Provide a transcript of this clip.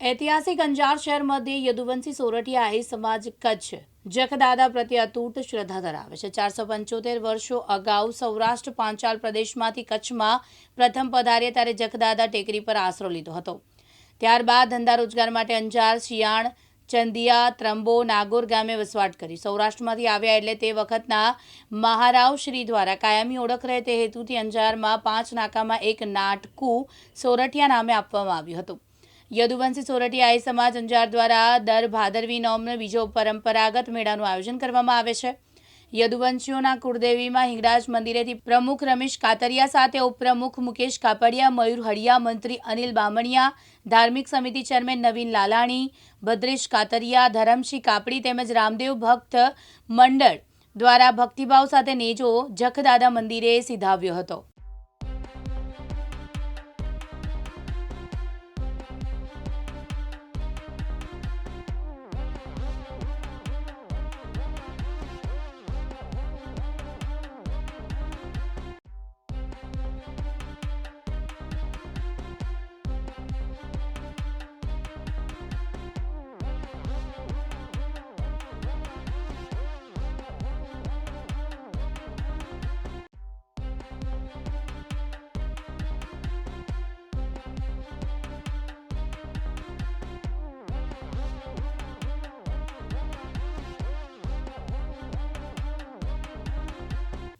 ઐતિહાસિક અંજાર શહેર મધ્યે યદુવંશી સોરઠિયા સમાજ કચ્છ જખદાદા પ્રત્યે અતૂટ શ્રદ્ધા ધરાવે છે. ચારસો પંચોતેર વર્ષો અગાઉ સૌરાષ્ટ્ર પાંચાલ પ્રદેશમાંથી કચ્છમાં પ્રથમ પધાર્યા ત્યારે જખદાદા ટેકરી પર આશરો લીધો હતો. ત્યારબાદ ધંધા રોજગાર માટે અંજાર, શિયાળ, ચંદિયા, ત્રંબો, નાગોર ગામે વસવાટ કરી. સૌરાષ્ટ્રમાંથી આવ્યા એટલે તે વખતના મહારાવ શ્રી દ્વારા કાયમી ઓળખ રહે તે હેતુથી અંજારમાં પાંચ નાકામાં એક નાટકું સોરઠિયા નામે આપવામાં આવ્યું હતું. યદુવંશી સોરઠી આઈ સમાજ અંજાર દ્વારા દર ભાદરવી નોમને બીજો પરંપરાગત મેળાનું આયોજન કરવામાં આવે છે. યદુવંશીઓના કુળદેવીમાં હિંગરાજ મંદિરેથી પ્રમુખ રમેશ કાતરિયા સાથે ઉપપ્રમુખ મુકેશ કાપડિયા, મયુર હળિયા, મંત્રી અનિલ બામણિયા, ધાર્મિક સમિતિ ચેરમેન નવીન લાલાણી, ભદ્રેશ કાતરિયા, ધરમસિંહ કાપડી તેમજ રામદેવ ભક્ત મંડળ દ્વારા ભક્તિભાવ સાથે નેજો જખદાદા મંદિરે સીધાવ્યો હતો.